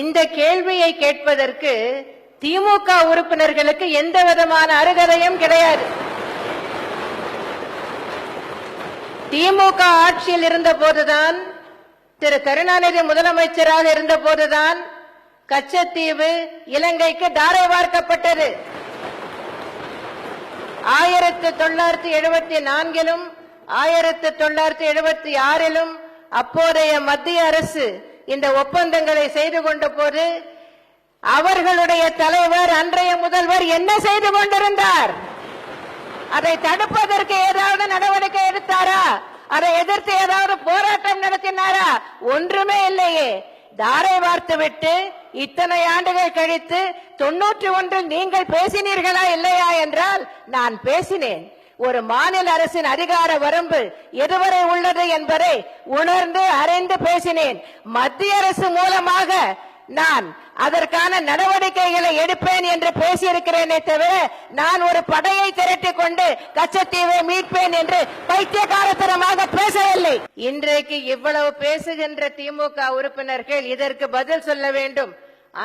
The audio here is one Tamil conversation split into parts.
இந்த கேள்வியை கேட்பதற்கு திமுக உறுப்பினர்களுக்கு எந்த விதமான அருகதையும் கிடையாது. திமுக ஆட்சியில் இருந்த போதுதான் திரு கருணாநிதி முதலமைச்சராக இருந்த போதுதான் கச்சத்தீவு இலங்கைக்கு தாரை வார்க்கப்பட்டது. ஆயிரத்தி தொள்ளாயிரத்தி எழுபத்தி நான்கிலும் ஆயிரத்தி தொள்ளாயிரத்தி எழுபத்தி ஆறிலும் அப்போதைய மத்திய அரசு இந்த ஒப்பந்தங்களை செய்து கொண்ட போது அவர்களுடைய தலைவர் அன்றைய முதல்வர் என்ன செய்து கொண்டிருந்தார்? அதை தடுப்பதற்கு ஏதாவது நடவடிக்கை எடுத்தாரா? அதை எதிர்த்து ஏதாவது போராட்டம் நடத்தினாரா? ஒன்றுமே இல்லையே. தாரை வார்த்து விட்டு இத்தனை ஆண்டுகள் கழித்து தொன்னூற்றி ஒன்றில் நீங்கள் பேசினீர்களா இல்லையா என்றால் நான் பேசினேன். ஒரு மாநில அரசின் அதிகார வரம்பு எதுவரை உள்ளது என்பதை உணர்ந்து அறிந்து பேசினேன். மத்திய அரசு மூலமாக நான் அதற்கான நடவடிக்கைகளை எடுப்பேன் என்று பேசியிருக்கிறேனே தவிர நான் ஒரு படையை திரட்டிக் கொண்டு கச்சத்தீவை மீட்பேன் என்று பைத்தியகாரத்தனமாக பேசவில்லை. இன்றைக்கு இவ்வளவு பேசுகின்ற திமுக உறுப்பினர்கள் இதற்கு பதில் சொல்ல வேண்டும்.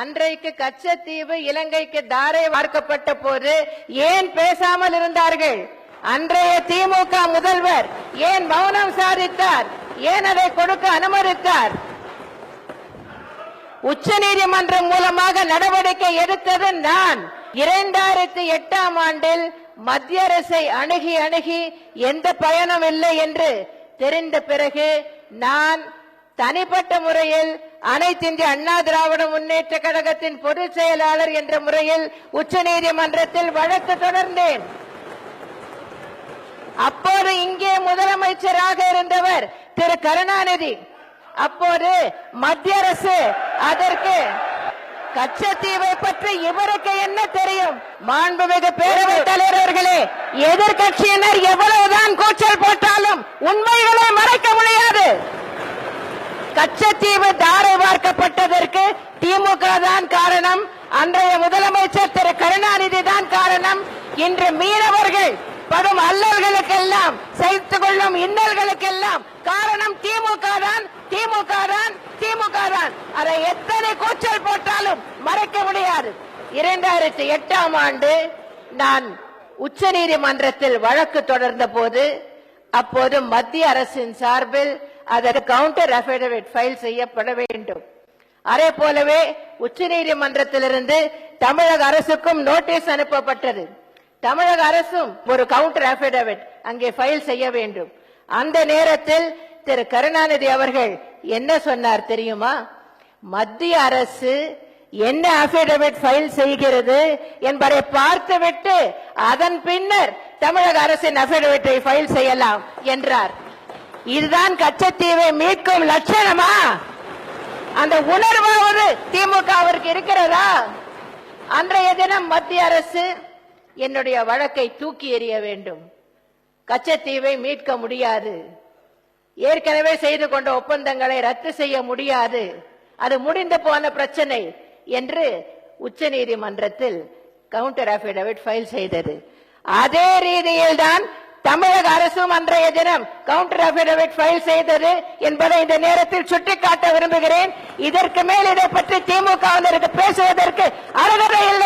அன்றைக்கு கச்சத்தீவு இலங்கைக்கு தாரை வார்க்கப்பட்ட போது ஏன் பேசாமல் இருந்தார்கள்? அன்றைய திமுக முதல்வர் ஏன் மௌனம் சாதித்தார்? ஏன் அதை கொடுக்க அனுமதித்தார்? உச்ச நீதிமன்றம் மூலமாக நடவடிக்கை எடுத்தது நான் இரண்டாயிரத்தி எட்டாம் ஆண்டில் மத்திய அரசை அணுகி அணுகி எந்த பயனும் இல்லை என்று தெரிந்த பிறகு நான் தனிப்பட்ட முறையில் அனைத்து இந்திய அண்ணா திராவிட முன்னேற்ற கழகத்தின் பொதுச் செயலாளர் என்ற முறையில் உச்ச நீதிமன்றத்தில் வழக்கு தொடர்ந்தேன். அப்போது இங்கே முதலமைச்சராக இருந்தவர் திரு கருணாநிதி. அப்போது மத்திய அரசு அதற்கு கச்சத்தீவை பற்றி இவருக்கு என்ன தெரியும்? மாண்புமிகு பேரவைத் தலைவர்களே எதிர்கட்சியினர் எவ்வளவுதான் கூச்சல் போட்டாலும் உண்மைகளை மறைக்க முடியாது. கச்சத்தீவு தாரை பார்க்கப்பட்டதற்கு திமுக தான் காரணம். அன்றைய முதலமைச்சர் திரு கருணாநிதி தான் காரணம். இன்று மீனவர்கள் படும் அல்லல்களுக்கெல்லாம் செய்து கொள்ளும் இன்னல்களுக்கெல்லாம் காரணம் திமுக தான் திமுக தான் திமுக தான் அதை எத்தனை கூச்சல் போட்டாலும் மறைக்க முடியாது. இரண்டாயிரத்தி எட்டாம் ஆண்டு நான் உச்ச நீதிமன்றத்தில் வழக்கு தொடர்ந்த போது அப்போது மத்திய அரசின் சார்பில் அதற்கு கவுண்டர் அபிடவிட் ஃபைல் செய்யப்பட வேண்டும். அதே போலவே உச்ச நீதிமன்றத்திலிருந்து தமிழக அரசுக்கும் நோட்டீஸ் அனுப்பப்பட்டது. தமிழக அரசும் ஒரு கவுண்டர் அபிடவிட் அங்கே ஃபைல் செய்ய வேண்டும். அந்த நேரத்தில் திரு கருணாநிதி அவர்கள் என்ன சொன்னார் தெரியுமா? மத்திய அரசு என்ன அபிடவிட் ஃபைல் செய்கிறது என்பதை பார்த்துவிட்டு அதன் பின்னர் தமிழக அரசின் அபிடவிட்டை ஃபைல் செய்யலாம் என்றார். இதுதான் கச்சத்தீவை மீட்கும் லட்சணமா? அந்த உணர்வாவது அவருக்கு இருக்கிறதா? அன்றைய தினம் மத்திய அரசு என்னுடைய வழக்கை தூக்கி எறிய வேண்டும். கச்சத்தீவை மீட்க முடியாது. ஏற்கனவே செய்து கொண்ட ஒப்பந்தங்களை ரத்து செய்ய முடியாது. அது முடிந்து போன பிரச்சனை என்று உச்ச நீதிமன்றத்தில் கவுண்டர் அபிடவிட் ஃபைல் செய்தது. அதே ரீதியில் தான் தமிழக அரசும் அன்றைய தினம் கவுண்டர் அபிடவிட் ஃபைல் செய்தது என்பதை இந்த நேரத்தில் சுட்டிக்காட்ட விரும்புகிறேன். இதற்கு மேல் இதை பற்றி திமுகவினருக்கு பேசுவதற்கு அருகதை இல்லை.